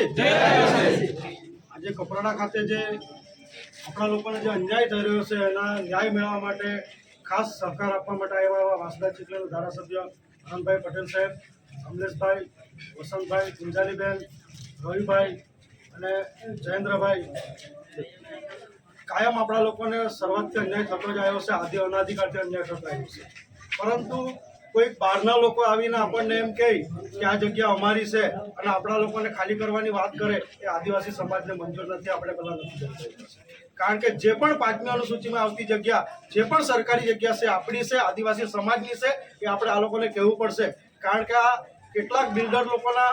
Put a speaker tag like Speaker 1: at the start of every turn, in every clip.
Speaker 1: આજે કપરાડા ખાતે જે આપણા લોકોને જે અન્યાય થઈ રહ્યો છે, એના ન્યાય મેળવવા માટે ખાસ સહકાર આપવા માટે આવ્યા એવા વાંસદા ચીખલીના ધારાસભ્ય આનંદભાઈ પટેલ સાહેબ કમલેશભાઈ વસંતભાઈ, ગુંજાલીબેન, રવિભાઈ અને જયેન્દ્રભાઈ. કાયમ આપણા લોકોને શરૂઆતથી અન્યાય થતો જ આવ્યો છે, આદિ અનાધિકારથી અન્યાય થતો આવ્યો છે. પરંતુ કોઈક બહારના લોકો આવીને આપણને એમ કહે કે આ જગ્યા અમારી છે અને આપણા લોકોને ખાલી કરવાની વાત કરે, એ આદિવાસી સમાજને મંજૂર નથી, આપણે પેલા નથી કારણ કે જે પણ પાંચમી અનુસૂચિમાં આવતી જગ્યા, જે પણ સરકારી જગ્યા છે, આપણી છે, આદિવાસી સમાજની છે, એ આપણે આ લોકોને કહેવું પડશે. કારણ કે આ કેટલાક બિલ્ડર લોકોના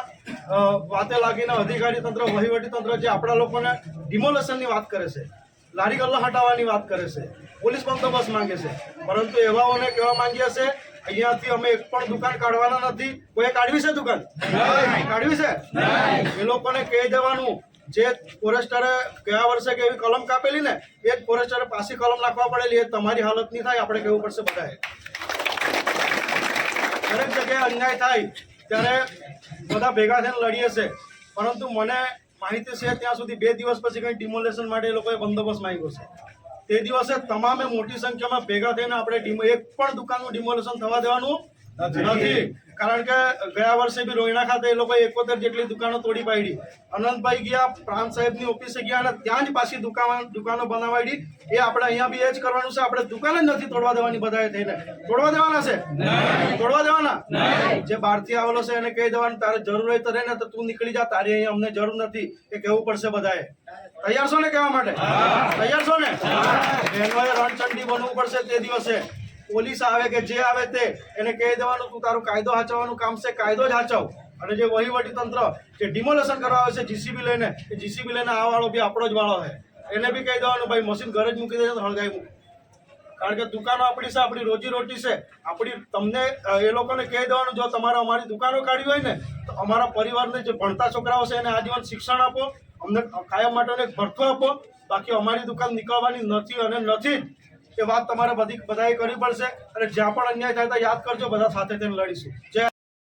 Speaker 1: વાતે લાગીને અધિકારી તંત્ર, વહીવટી તંત્ર જે આપણા લોકોને ડિમોલેશનની વાત કરે છે, લારી ગલ્લા હટાવવાની વાત કરે છે, પોલીસ બંદોબસ્ત માંગે છે, પરંતુ એવાઓને કહેવા માંગીએ છે અહીંયાથી અમે એક પણ દુકાન કાઢવાના નથી. કોઈ કાઢવી છે દુકાન? કાઢવી છે? એ લોકોને કહી દેવાનું જે ફોરેસ્ટરે ગયા વર્ષે કે એવી કલમ કાપેલી ને એ જ ફોરેસ્ટરે પાછી કલમ નાખવા પડેલી. એ તમારી હાલત નહીં થાય આપણે કહેવું પડશે બધાએ. દરેક જગ્યાએ અન્યાય થાય ત્યારે બધા ભેગા થઈને લડીએ છે. પરંતુ મને માહિતી છે ત્યાં સુધી બે દિવસ પછી કંઈ ડિમોલેશન માટે એ લોકોએ બંદોબસ્ત માંગ્યો છે. તે દિવસે તમામે મોટી સંખ્યામાં ભેગા થઈને આપણે એક પણ દુકાનનું ડિમોલેશન થવા દેવાનું નથી. કારણ કે ગયા વર્ષે બી રોહિણા ખાતે એ લોકોએ એકોતેર જેટલી દુકાનો તોડી પાડી. અનંતભાઈ ગયા પ્રાંત સાહેબની ઓફિસે ગયા અને ત્યાં જ પાછી દુકાન દુકાનો બનાવાડી. એ આપણે અહીંયા બી એ જ કરવાનું છે. આપણે દુકાન જ નથી તોડવા દેવાની બધાએ થઈને. તોડવા દેવાના છે? તોડવા દેવાના? જે બહારથી આવેલો છે એને કહી દેવાનું તારે જરૂર હોય તો રહે ને તો તું નીકળી જા. તારી અહીંયા અમને જરૂર નથી. એ કહેવું પડશે બધાએ. તૈયાર છો ને કહેવા માટે? તૈયાર છો ને? બહેનોએ રણચંડી બનવું પડશે તે દિવસે. પોલીસ આવે કે જે આવે તે, એને કહી દેવાનું, તું તારું કાયદો હાચવવાનું કામ છે, કાયદો જ હાચવ. અને જે વહીવટી તંત્ર જે ડિમોલેશન કરવા આવે છે જીસીબી લઈને, એ જીસીબી લઈને આ વાળો બી આપણો જ વાળો છે. એને બી કહી દેવાનું, ભાઈ, મશીન ઘરે જ મૂકી દેજો તો હળગાઈ મૂકી. કારણ કે દુકાનો આપણી છે, આપણી રોજી રોટી છે. આપણી, તમને એ લોકોને કહી દેવાનું, જો તમારે અમારી દુકાનો કાઢી હોય ને, તો અમારા પરિવારને જે ભણતા છોકરાઓ છે એને આજીવન શિક્ષણ આપો અમને કાયમ માટેનો એક ભરતો આપો. બાકી અમારી દુકાન નીકળવાની નથી અને નથી એ વાત તમારે બધી બધાએ કરવી પડશે. અને જ્યાં પણ અન્યાય થાય ત્યાં યાદ કરજો, બધા સાથે તેને લડીશું. જય